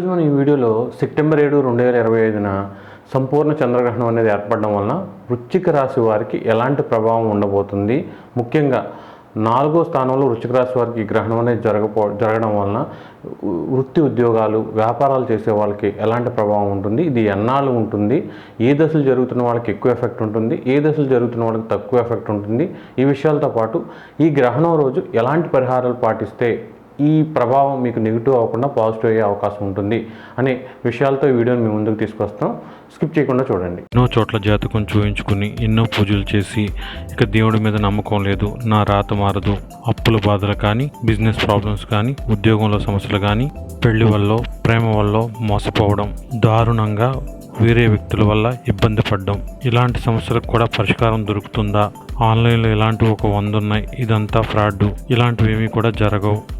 ఈరోజు మనం ఈ వీడియోలో సెప్టెంబర్ ఏడు రెండు వేల ఇరవై ఐదున సంపూర్ణ చంద్రగ్రహణం అనేది ఏర్పడడం వలన వృశ్చిక రాశి వారికి ఎలాంటి ప్రభావం ఉండబోతుంది? ముఖ్యంగా నాలుగో స్థానంలో వృశ్చిక రాశి వారికి గ్రహణం అనేది జరగపో జరగడం వలన వృత్తి ఉద్యోగాలు వ్యాపారాలు చేసే వాళ్ళకి ఎలాంటి ప్రభావం ఉంటుంది? ఇది ఎన్నాళ్ళు ఉంటుంది? ఏ దశలు జరుగుతున్న వాళ్ళకి ఎక్కువ ఎఫెక్ట్ ఉంటుంది? ఏ దశలు జరుగుతున్న వాళ్ళకి తక్కువ ఎఫెక్ట్ ఉంటుంది? ఈ విషయాలతో పాటు ఈ గ్రహణం రోజు ఎలాంటి పరిహారాలు పాటిస్తే ఈ ప్రభావం మీకు నెగిటివ్ అవ్వకుండా పాజిటివ్ అయ్యే అవకాశం ఉంటుంది అనే విషయాలతో ఈ వీడియోని మేము ముందుకు తీసుకొస్తాం. స్కిప్ చేయకుండా చూడండి. ఎన్నో చోట్ల జాతకం చూయించుకుని ఎన్నో పూజలు చేసి ఇక దేవుడి మీద నమ్మకం లేదు నా రాత మారదు అప్పుల బాధలు కానీ బిజినెస్ ప్రాబ్లమ్స్ కానీ ఉద్యోగంలో సమస్యలు కానీ పెళ్ళి వల్ల ప్రేమ వల్ల మోసపోవడం దారుణంగా వేరే వ్యక్తుల వల్ల ఇబ్బంది పడడం ఇలాంటి సమస్యలకు కూడా పరిష్కారం దొరుకుతుందా? ఆన్లైన్లో ఇలాంటివి ఒక వంద ఉన్నాయి ఇదంతా ఫ్రాడ్. ఇలాంటివి ఏమీ కూడా జరగవు.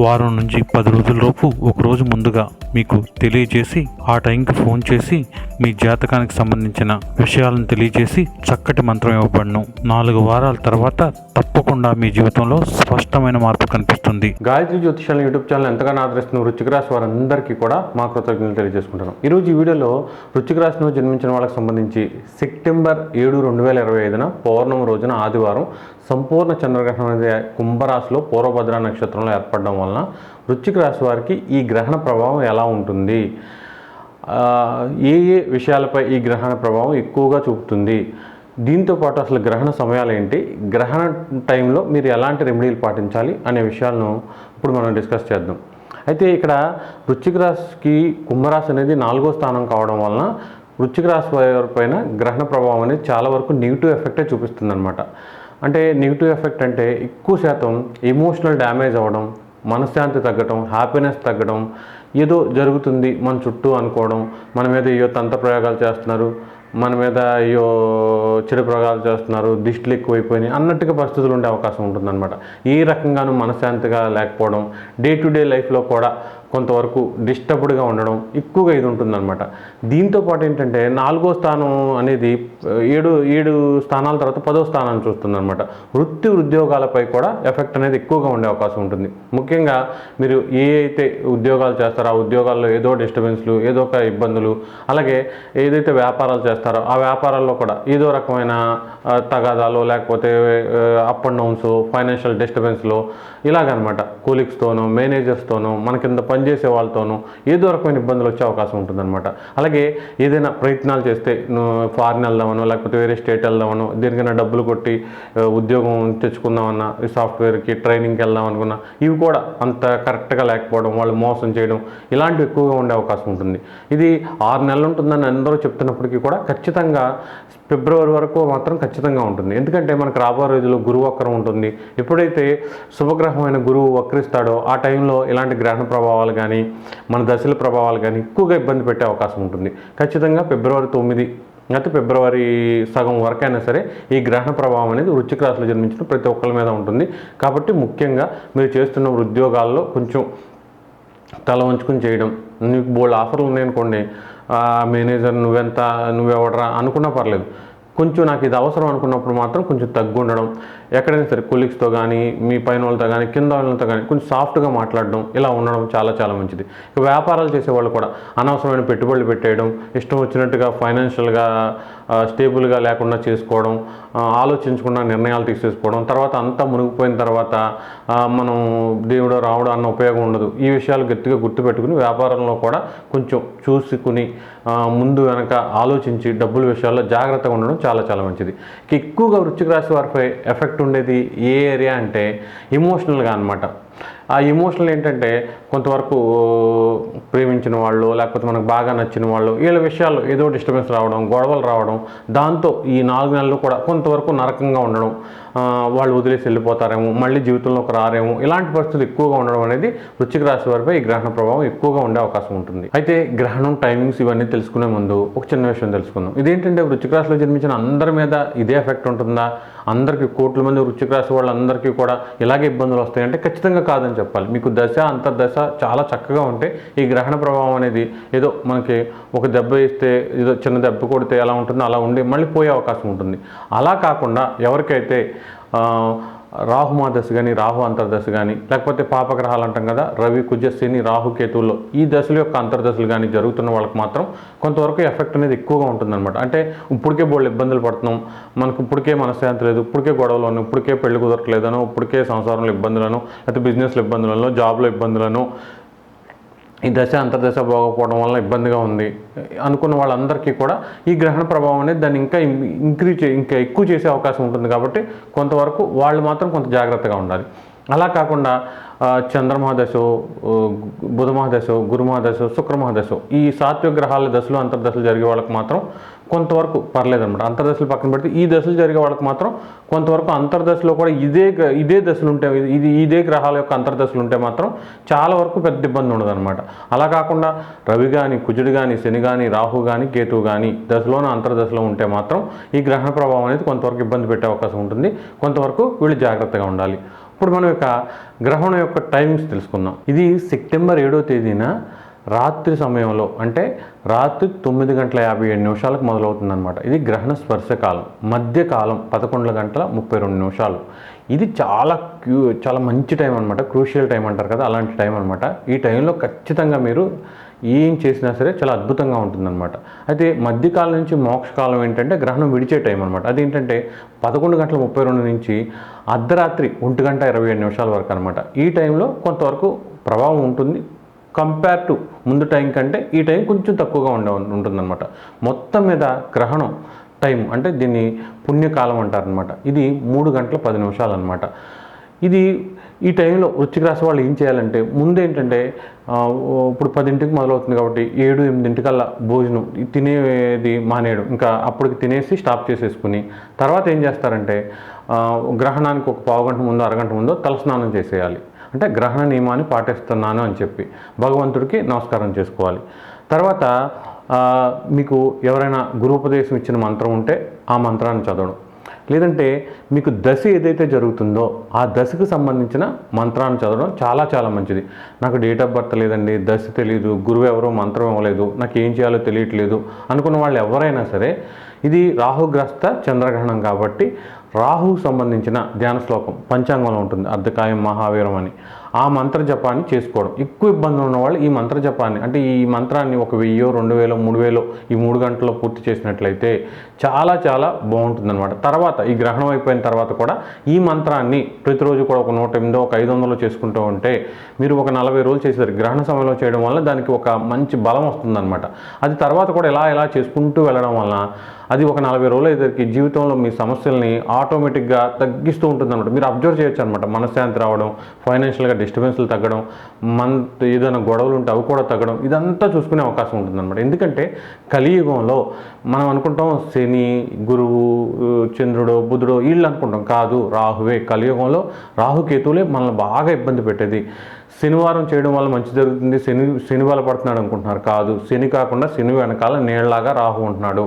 వారం నుంచి పది రోజులలోపు ఒకరోజు ఒక రోజు ముందుగా మీకు తెలియజేసి ఆ టైంకి ఫోన్ చేసి మీ జాతకానికి సంబంధించిన విషయాలను తెలియజేసి చక్కటి మంత్రం ఇవ్వబడను. నాలుగు వారాల తర్వాత తప్పకుండా మీ జీవితంలో స్పష్టమైన మార్పు కనిపిస్తుంది. గాయత్రి జ్యోతిషాల యూట్యూబ్ ఛానల్ ఎంతగానో ఆదరిస్తున్న వృశ్చిక రాశి వారందరికీ కూడా మా కృతజ్ఞతలు తెలియజేసుకుంటాను ఈరోజు ఈ వీడియోలో వృశ్చిక రాశిలో జన్మించిన వాళ్ళకి సంబంధించి సెప్టెంబర్ ఏడు రెండు వేల ఇరవై ఐదున పౌర్ణమి రోజున ఆదివారం సంపూర్ణ చంద్రగ్రహణం అనేది కుంభరాశిలో పూర్వభద్ర నక్షత్రంలో ఏర్పడడం వలన వృశ్చిక రాశి వారికి ఈ గ్రహణ ప్రభావం ఎలా ఉంటుంది? ఏ ఏ విషయాలపై ఈ గ్రహణ ప్రభావం ఎక్కువగా చూపుతుంది? దీంతో పాటు అసలు గ్రహణ సమయాలు ఏంటి? గ్రహణ టైంలో మీరు ఎలాంటి రెమెడీలు పాటించాలి అనే విషయాలను ఇప్పుడు మనం డిస్కస్ చేద్దాం. అయితే ఇక్కడ వృశ్చిక రాశికి కుంభరాశి అనేది నాలుగో స్థానం కావడం వలన వృశ్చిక రాశి వారి పైన గ్రహణ ప్రభావం అనేది చాలా వరకు నెగిటివ్ ఎఫెక్టే చూపిస్తుంది అనమాట అంటే నెగిటివ్ ఎఫెక్ట్ అంటే ఎక్కువ శాతం ఎమోషనల్ డ్యామేజ్ అవ్వడం మనశ్శాంతి తగ్గడం హ్యాపీనెస్ తగ్గడం ఏదో జరుగుతుంది మన చుట్టూ అనుకోవడం మన మీద ఏదో తంత్ర ప్రయోగాలు చేస్తున్నారు. మన మీద అయ్యో చెడు ప్రయోగాలు చేస్తున్నారు దిష్టిలు ఎక్కువైపోయినాయి అన్నట్టుగా పరిస్థితులు ఉండే అవకాశం ఉంటుందన్నమాట. ఏ రకంగానూ మనశ్శాంతిగా లేకపోవడం డే టు డే లైఫ్లో కూడా కొంతవరకు డిస్టర్బ్డ్గా ఉండడం ఎక్కువగా ఇది ఉంటుందన్నమాట. దీంతో పాటు ఏంటంటే నాలుగో స్థానం అనేది ఏడు ఏడు స్థానాల తర్వాత పదో స్థానాన్ని చూస్తుందన్నమాట. వృత్తి ఉద్యోగాలపై కూడా ఎఫెక్ట్ అనేది ఎక్కువగా ఉండే అవకాశం ఉంటుంది. ముఖ్యంగా మీరు ఏ అయితే ఉద్యోగాలు చేస్తారో ఆ ఉద్యోగాల్లో ఏదో డిస్టర్బెన్స్లు ఏదో ఒక ఇబ్బందులు అలాగే ఏదైతే వ్యాపారాలు చేస్తారో ఆ వ్యాపారాల్లో కూడా ఏదో రకమైన తగాదాలు లేకపోతే అప్ అండ్ డౌన్స్ ఫైనాన్షియల్ డిస్టర్బెన్స్లు ఇలాగనమాట. కూలిక్స్తోనో మేనేజర్స్తోనో మన కింద పనిచేసే వాళ్ళతోనూ ఏదో రకమైన ఇబ్బందులు వచ్చే అవకాశం ఉంటుందన్నమాట. అలాగే ఏదైనా ప్రయత్నాలు చేస్తే ఫారిన్ వెళ్దామనో లేకపోతే వేరే స్టేట్ వెళ్దామనో దేనికైనా డబ్బులు కొట్టి ఉద్యోగం తెచ్చుకుందామన్నా ఈ సాఫ్ట్వేర్కి ట్రైనింగ్కి వెళ్దాం అనుకున్నా ఇవి కూడా అంత కరెక్ట్గా లేకపోవడం వాళ్ళు మోసం చేయడం ఇలాంటివి ఎక్కువగా ఉండే అవకాశం ఉంటుంది. ఇది ఆరు నెలలు ఉంటుందని అందరూ చెప్తున్నప్పటికీ కూడా ఖచ్చితంగా ఫిబ్రవరి వరకు మాత్రం ఖచ్చితంగా ఉంటుంది. ఎందుకంటే మనకు రాబోయే రోజుల్లో గురువు వక్రం ఉంటుంది. ఎప్పుడైతే శుభగ్రహమైన గురువు వక్రిస్తాడో ఆ టైంలో ఇలాంటి గ్రహణ ప్రభావాలు కానీ మన దశల ప్రభావాలు కానీ ఎక్కువగా ఇబ్బంది పెట్టే అవకాశం ఉంటుంది. ఖచ్చితంగా ఫిబ్రవరి తొమ్మిది అయితే ఫిబ్రవరి సగం వరకైనా సరే ఈ గ్రహణ ప్రభావం అనేది వృశ్చిక రాశిలో జన్మించిన ప్రతి ఒక్కరి మీద ఉంటుంది. కాబట్టి ముఖ్యంగా మీరు చేస్తున్న ఉద్యోగాల్లో కొంచెం తల వంచుకుని చేయడం నీకు బోల్డ్ ఆఫర్లు ఉన్నాయనుకోండి మేనేజర్ నువ్వెంత నువ్వెవడరా అనుకున్నా పర్లేదు. కొంచెం నాకు ఇది అవసరం అనుకున్నప్పుడు మాత్రం కొంచెం తగ్గు ఉండడం ఎక్కడైనా సరే కొలీగ్స్తో కానీ మీ పైన వాళ్ళతో కానీ కింద వాళ్ళతో కానీ కొంచెం సాఫ్ట్గా మాట్లాడడం ఇలా ఉండడం చాలా చాలా మంచిది. ఇక వ్యాపారాలు చేసేవాళ్ళు కూడా అనవసరమైన పెట్టుబడులు పెట్టేయడం ఇష్టం వచ్చినట్టుగా ఫైనాన్షియల్గా స్టేబుల్గా లేకుండా చేసుకోవడం ఆలోచించకుండా నిర్ణయాలు తీసేసుకోవడం తర్వాత అంతా మునిగిపోయిన తర్వాత మనం దేవుడు రావడం అన్న ఉపయోగం ఉండదు. ఈ విషయాలు గట్టిగా గుర్తుపెట్టుకుని వ్యాపారంలో కూడా కొంచెం చూసుకుని ముందు వెనక ఆలోచించి డబ్బుల విషయాల్లో జాగ్రత్తగా ఉండడం చాలా చాలా మంచిది. ఎక్కువగా వృశ్చిక రాశి వారిపై ఎఫెక్ట్ ఉండేది ఏ ఏరియా అంటే ఎమోషనల్గా అనమాట ఆ ఇమోషనల్ ఏంటంటే కొంతవరకు ప్రేమించిన వాళ్ళు లేకపోతే మనకు బాగా నచ్చిన వాళ్ళు వీళ్ళ విషయాల్లో ఏదో డిస్టర్బెన్స్ రావడం గొడవలు రావడం దాంతో ఈ నాలుగు నెలలు కూడా కొంతవరకు నరకంగా ఉండడం వాళ్ళు వదిలేసి వెళ్ళిపోతారేమో మళ్ళీ జీవితంలోకి రారేమో ఇలాంటి పరిస్థితులు ఎక్కువగా ఉండడం అనేది వృచ్చిక రాశి వారిపై ఈ గ్రహణ ప్రభావం ఎక్కువగా ఉండే అవకాశం ఉంటుంది. అయితే గ్రహణం టైమింగ్స్ ఇవన్నీ తెలుసుకునే ముందు ఒక చిన్న విషయం తెలుసుకుందాం. ఇదేంటంటే వృచ్చిక రాశిలో జన్మించిన అందరి మీద ఇదే ఎఫెక్ట్ ఉంటుందా? అందరికీ కోట్ల మంది వృశ్చిక రాశి వాళ్ళందరికీ కూడా ఇలాగే ఇబ్బందులు వస్తాయంటే ఖచ్చితంగా కాదని చెప్పాలి. మీకు దశ అంతర్దశ చాలా చక్కగా ఉంటే ఈ గ్రహణ ప్రభావం అనేది ఏదో మనకి ఒక దెబ్బ ఇస్తే ఏదో చిన్న దెబ్బ కొడితే ఎలా ఉంటుందో అలా ఉండి మళ్ళీ పోయే అవకాశం ఉంటుంది. అలా కాకుండా ఎవరికైతే రాహు మా దశ కానీ రాహు అంతర్దశ కానీ లేకపోతే పాపగ్రహాలు అంటాం కదా రవి కుజ శని రాహు ఈ దశల యొక్క అంతర్దశలు కానీ జరుగుతున్న వాళ్ళకి మాత్రం కొంతవరకు ఎఫెక్ట్ అనేది ఎక్కువగా ఉంటుందన్నమాట. అంటే ఇప్పటికే బోళ్ళు ఇబ్బందులు పడుతున్నాం మనకు ఇప్పటికే మనశ్శాంతి లేదు ఇప్పటికే గొడవలు ఉన్నాయి ఇప్పటికే పెళ్ళి కుదరట్లేదనో ఇప్పటికే సంసారంలో ఇబ్బందులను లేకపోతే బిజినెస్లో ఇబ్బందులను జాబ్లో ఇబ్బందులను ఈ దశ అంతర్దశ పోకపోవడం వల్ల ఇబ్బందిగా ఉంది. అనుకున్న వాళ్ళందరికీ కూడా ఈ గ్రహణ ప్రభావం అనేది దాన్ని ఇంకా ఇంక్రీజ్ ఇంకా ఎక్కువ చేసే అవకాశం ఉంటుంది కాబట్టి కొంతవరకు వాళ్ళు మాత్రం కొంత జాగ్రత్తగా ఉండాలి. అలా కాకుండా ఆ, చంద్రమహాదశో బుధమహాదశో గురుమహాదశో శుక్రమహాదశో ఈ సాత్విక గ్రహాల దశలు అంతర్దశలు జరిగే వాళ్ళకి మాత్రం కొంతవరకు పర్లేదన్నమాట. అంతర్దశలు పక్కన పెడితే ఈ దశలు జరిగే వాళ్ళకి మాత్రం కొంతవరకు అంతర్దశలో కూడా ఇదే గ- ఇదే దశలు ఉంటే ఇది ఇదే గ్రహాల యొక్క అంతర్దశలు ఉంటే మాత్రం చాలా వరకు పెద్ద ఇబ్బంది ఉండదన్నమాట. అలా కాకుండా రవి కానీ కుజుడు కానీ శని కానీ రాహు కానీ కేతువు కానీ దశలోన అంతర్దశలో ఉంటే మాత్రం ఈ గ్రహణ ప్రభావం అనేది కొంతవరకు ఇబ్బంది పెట్టే అవకాశం ఉంటుంది. కొంతవరకు వీళ్ళు జాగ్రత్తగా ఉండాలి. ఇప్పుడు మనం యొక్క గ్రహణం యొక్క టైమింగ్స్ తెలుసుకుందాం. ఇది సెప్టెంబర్ ఏడో తేదీన రాత్రి సమయంలో అంటే రాత్రి తొమ్మిది గంటల యాభై ఏడు నిమిషాలకు మొదలవుతుందన్నమాట. ఇది గ్రహణ స్పర్శకాలం. మధ్యకాలం పదకొండు గంటల ముప్పై రెండు నిమిషాలు. ఇది చాలా క్యూ చాలా మంచి టైం అనమాట క్రూషియల్ టైం అంటారు కదా అలాంటి టైం అనమాట ఈ టైంలో ఖచ్చితంగా మీరు ఏం చేసినా సరే చాలా అద్భుతంగా ఉంటుందన్నమాట. అయితే మధ్యకాలం నుంచి మోక్షకాలం ఏంటంటే గ్రహణం విడిచే టైం అనమాట అదేంటంటే పదకొండు గంటల ముప్పై రెండు నుంచి అర్ధరాత్రి ఒంటి గంట ఇరవై ఏడు నిమిషాల వరకు అనమాట ఈ టైంలో కొంతవరకు ప్రభావం ఉంటుంది కంపేర్ టు ముందు టైం కంటే ఈ టైం కొంచెం తక్కువగా ఉండే ఉంటుందన్నమాట. మొత్తం మీద గ్రహణం టైం అంటే దీన్ని పుణ్యకాలం అంటారనమాట ఇది మూడు గంటల పది నిమిషాలు అనమాట ఇది ఈ టైంలో వృశ్చిక రాశి వాళ్ళు ఏం చేయాలంటే ముందేంటంటే ఇప్పుడు పదింటికి మొదలవుతుంది కాబట్టి ఏడు ఎనిమిదింటికల్లా భోజనం తినేది మానేయడం. ఇంకా అప్పటికి తినేసి స్టాప్ చేసేసుకుని తర్వాత ఏం చేస్తారంటే గ్రహణానికి ఒక పావు గంట ముందు అరగంట ముందు తలస్నానం చేసేయాలి. అంటే గ్రహణ నియమాన్ని పాటిస్తున్నాను అని చెప్పి భగవంతుడికి నమస్కారం చేసుకోవాలి. తర్వాత మీకు ఎవరైనా గురుపదేశం ఇచ్చిన మంత్రం ఉంటే ఆ మంత్రాన్ని చదవడం. లేదంటే మీకు దశ ఏదైతే జరుగుతుందో ఆ దశకు సంబంధించిన మంత్రాన్ని చదవడం చాలా చాలా మంచిది. నాకు డేట్ ఆఫ్ బర్త్ లేదండి దశ తెలియదు గురువు ఎవరో మంత్రం ఇవ్వలేదు నాకు ఏం చేయాలో తెలియట్లేదు అనుకున్న వాళ్ళు ఎవరైనా సరే ఇది రాహుగ్రస్త చంద్రగ్రహణం కాబట్టి రాహుకు సంబంధించిన ధ్యాన శ్లోకం పంచాంగంలో ఉంటుంది. అర్ధకాయం మహావీరం అని. ఆ మంత్ర జపాన్ని చేసుకోవడం. ఎక్కువ ఇబ్బందులు ఉన్న వాళ్ళు ఈ మంత్ర జపాన్ని అంటే ఈ మంత్రాన్ని ఒక వెయ్యో రెండు వేలో మూడు వేలో ఈ మూడు గంటల్లో పూర్తి చేసినట్లయితే చాలా చాలా బాగుంటుందన్నమాట. తర్వాత ఈ గ్రహణం అయిపోయిన తర్వాత కూడా ఈ మంత్రాన్ని ప్రతిరోజు కూడా ఒక నూట ఎనిమిదో ఒక ఐదు వందలు చేసుకుంటూ ఉంటే మీరు ఒక నలభై రోజులు చేసేసరికి గ్రహణ సమయంలో చేయడం వల్ల దానికి ఒక మంచి బలం వస్తుందన్నమాట. అది తర్వాత కూడా ఇలా ఇలా చేసుకుంటూ వెళ్ళడం వలన అది ఒక నలభై రోజులు అయితే జీవితంలో మీ సమస్యల్ని ఆటోమేటిక్గా తగ్గిస్తూ ఉంటుంది అనమాట మీరు అబ్జర్వ్ చేయొచ్చు అనమాట మనశ్శాంతి రావడం ఫైనాన్షియల్గా డిస్టర్బెన్స్లు తగ్గడం మన ఏదైనా గొడవలు ఉంటే అవి కూడా తగ్గడం ఇదంతా చూసుకునే అవకాశం ఉంటుందన్నమాట. ఎందుకంటే కలియుగంలో మనం అనుకుంటాం శని గురువు చంద్రుడు బుధుడు వీళ్ళు అనుకుంటాం. కాదు రాహువే. కలియుగంలో రాహుకేతువులే మనల్ని బాగా ఇబ్బంది పెట్టేది. శనివారం చేయడం వల్ల మంచి జరుగుతుంది. శని శని బలపడుతున్నాడు అనుకుంటున్నారు. కాదు శని కాకుండా శని వెనకాల నీళ్ళలాగా రాహు ఉంటున్నాడు.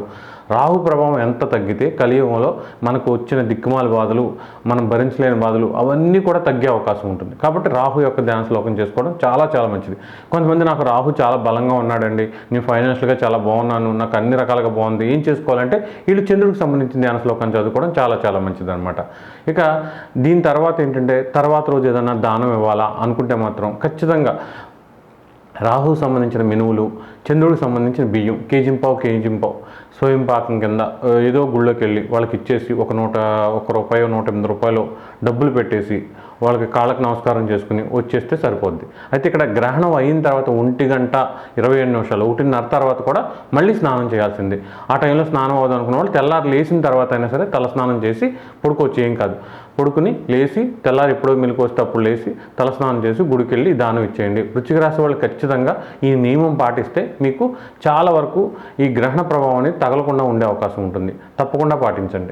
రాహు ప్రభావం ఎంత తగ్గితే కలియుగంలో మనకు వచ్చిన దిక్కుమాల బాధలు మనం భరించలేని బాధలు అవన్నీ కూడా తగ్గే అవకాశం ఉంటుంది. కాబట్టి రాహు యొక్క ధ్యాన శ్లోకం చేసుకోవడం చాలా చాలా మంచిది. కొంతమంది నాకు రాహు చాలా బలంగా ఉన్నాడండి నేను ఫైనాన్షియల్గా చాలా బాగున్నాను నాకు అన్ని రకాలుగా బాగుంది ఏం చేసుకోవాలంటే వీళ్ళు చంద్రుడికి సంబంధించిన ధ్యాన శ్లోకం చదువుకోవడం చాలా చాలా మంచిది అనమాట ఇక దీని తర్వాత ఏంటంటే తర్వాత రోజు ఏదైనా దానం ఇవ్వాలా అనుకుంటే మాత్రం ఖచ్చితంగా రాహు సంబంధించిన మినువులు చంద్రుడికి సంబంధించిన బియ్యం కేజింపావు కేజింపావు స్వయం పాకం కింద ఏదో గుళ్ళోకి వెళ్ళి వాళ్ళకి ఇచ్చేసి ఒక నూట ఒక రూపాయో నూట ఎనిమిది రూపాయలు డబ్బులు పెట్టేసి వాళ్ళకి కాళ్ళకు నమస్కారం చేసుకుని వచ్చేస్తే సరిపోద్ది. అయితే ఇక్కడ గ్రహణం అయిన తర్వాత ఒంటి గంట ఇరవై ఏడు నిమిషాలు ఒకటిన్నర తర్వాత కూడా మళ్ళీ స్నానం చేయాల్సింది. ఆ టైంలో స్నానం అవ్వదు అనుకున్న వాళ్ళు తెల్లారి లేచిన తర్వాత అయినా సరే తల స్నానం చేసి పడుకోవచ్చు ఏం కాదు. పడుకుని లేచి తెల్లారి ఎప్పుడో మెలకు వస్తే అప్పుడు లేచి తలస్నానం చేసి గుడికి వెళ్ళి దానం ఇచ్చేయండి. వృచ్చిక రాశి వాళ్ళు ఖచ్చితంగా ఈ నియమం పాటిస్తే మీకు చాలా వరకు ఈ గ్రహణ ప్రభావం అనేది తగలకుండా ఉండే అవకాశం ఉంటుంది. తప్పకుండా పాటించండి.